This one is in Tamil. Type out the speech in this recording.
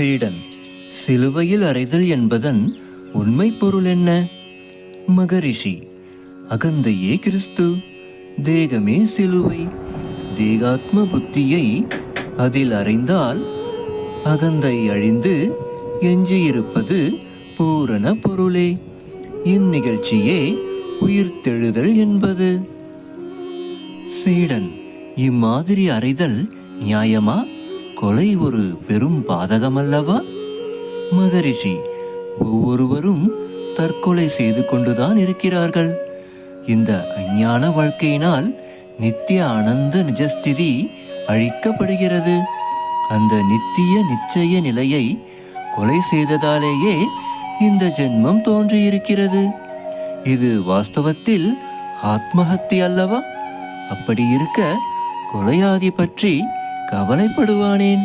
சீடன் சிலுவையில் அறைதல் என்பதன் உண்மை பொருள் என்ன? மகரிஷி அகந்தையே கிறிஸ்து தேகமே சிலுவை. தேகாத்ம புத்தியை அதில் அறைந்தால் அகந்தை அழிந்து எஞ்சியிருப்பது பூரண பொருளே. இந்நிகழ்ச்சியே உயிர்த்தெழுதல் என்பது. சீடன் இம்மாதிரி அறைதல் நியாயமா? கொலை ஒரு பெரும் பாதகமல்லவா? மகரிஷி ஒவ்வொருவரும் தற்கொலை செய்து கொண்டுதான் இருக்கிறார்கள். இந்த அஞ்ஞான வாழ்க்கையினால் நித்திய ஆனந்த நிஜஸ்திதி அழிக்கப்படுகிறது. அந்த நித்திய நிச்சய நிலையை கொலை செய்ததாலேயே இந்த ஜென்மம் தோன்றியிருக்கிறது. இது வாஸ்தவத்தில் ஆத்மஹத்தி அல்லவா? அப்படி இருக்க கொலையாதி பற்றி கவலைப்படுவானேன்?